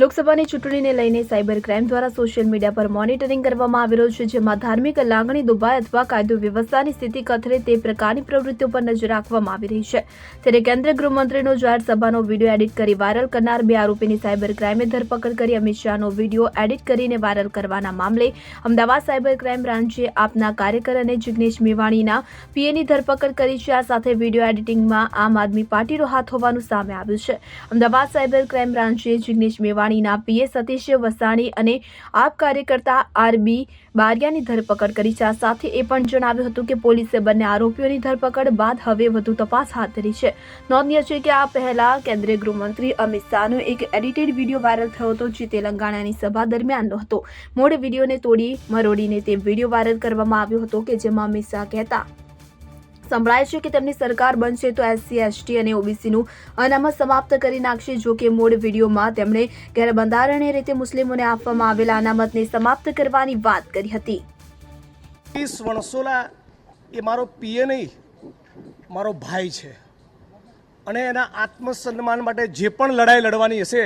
લોકસભાની ચૂંટણીને લઈને સાયબર ક્રાઇમ દ્વારા સોશિયલ મીડિયા પર મોનિટરિંગ કરવામાં આવી રહ્યું છે, જેમાં ધાર્મિક લાગણી દુભાય અથવા કાયદો વ્યવસ્થાની સ્થિતિ કથળે તે પ્રકારની પ્રવૃત્તિઓ પર નજર રાખવામાં આવી રહી છે. ત્યારે કેન્દ્રીય ગૃહમંત્રીનો જાહેર સભાનો વીડિયો એડિટ કરી વાયરલ કરનાર બે આરોપીની સાયબર ક્રાઇમે ધરપકડ કરી, અમિત શાહનો વીડિયો એડિટ કરીને વાયરલ કરવાના મામલે અમદાવાદ સાયબર ક્રાઇમ બ્રાન્ચે આપના કાર્યકર અને જિગ્નેશ મેવાણીના પીએની ધરપકડ કરી છે. આ સાથે વીડિયો એડિટિંગમાં આમ આદમી પાર્ટીનો હાથ હોવાનું સામે આવ્યું છે. અમદાવાદ સાયબર ક્રાઇમ બ્રાન્ચે જિગ્નેશ મેવાણીના પીએ સતીશ વસાણી અને આપ કાર્યકર્તા આરબી બારિયાની ધરપકડ કરી છે. આ સાથે એ પણ જણાવ્યું હતું કે પોલીસે બંને આરોપીઓની ધરપકડ બાદ હવે વધુ તપાસ હાથ ધરી છે. નોંધનીય છે કે આ પહેલા કેન્દ્રીય ગૃહમંત્રી અમિત શાહનો એક એડિટેડ વીડિયો વાયરલ થયો હતો, જે તેલંગાણાની સભા દરમિયાનનો હતો. મૂળ વિડીયોને તોડી મરોડીને તે વીડિયો વાયરલ કરવામાં આવ્યો હતો કે જેમાં અમિત શાહ કહેતા સંભળાય છે કે તેમની સરકાર બનશે તો એસસી, એસટી અને ઓબીસીનું અનામત સમાપ્ત કરી નાખશે. જો કે મૂળ વિડીયોમાં તેમણે ગેરબંધારણીય રીતે મુસ્લિમોને આપવામાં આવેલા અનામતને સમાપ્ત કરવાની વાત કરી હતી. વણસોલા એ મારો પીએ નહીં, મારો ભાઈ છે. અને એના આત્મસન્માન માટે જે પણ લડાઈ લડવાની હશે,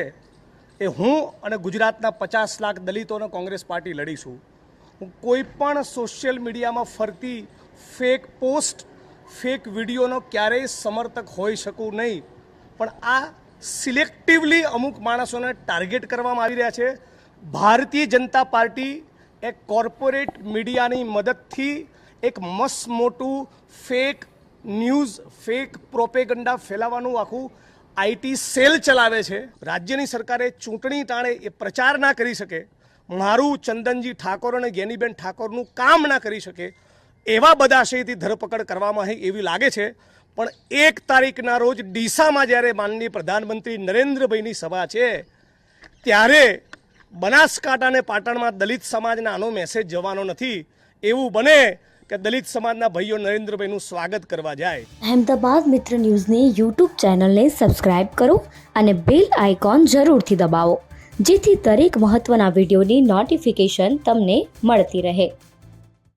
એ હું અને ગુજરાતના પચાસ લાખ દલિતોને કોંગ્રેસ પાર્ટી લડીશું. હું કોઈ પણ સોશિયલ મીડિયામાં ફરતી ફેક પોસ્ટ ફેક વિડીયોનો ક્યારેય સમર્થક હોઈ શકું નહીં. પણ આ સિલેક્ટિવલી અમુક માણસોને ટાર્ગેટ કરવામાં આવી રહ્યા છે. ભારતીય જનતા પાર્ટી એક કોર્પોરેટ મીડિયાની મદદથી એક મસ્ત મોટું ફેક ન્યૂઝ ફેક પ્રોપેગંડા ફેલાવવાનું આખું આઈટી સેલ ચલાવે છે. રાજ્યની સરકારે ચૂંટણી ટાણે એ પ્રચાર ના કરી શકે. મારું ચંદનજી ઠાકોર અને જ્ઞાનીબેન ઠાકોરનું કામ ના કરી શકે. એવા બધા આશયથી ધરપકડ કરવામાં આવી એવી લાગે છે. પણ એક તારીખના રોજ ડીસામાં જ્યારે માનનીય પ્રધાનમંત્રી નરેન્દ્રભાઈની સભા છે, ત્યારે બનાસકાંઠા અને પાટણમાં દલિત સમાજના આનો મેસેજ જવાનો નથી. એવું બને કે દલિત સમાજના ભાઈઓ નરેન્દ્રભાઈનું સ્વાગત કરવા જાય. અહેમદાબાદ મિત્ર ન્યૂઝની યુટ્યુબ ચેનલને સબસ્ક્રાઇબ કરો અને બેલ આઇકોન જરૂરથી દબાવો, જેથી દરેક મહત્ત્વના વિડીયોની નોટિફિકેશન તમને મળતી રહે.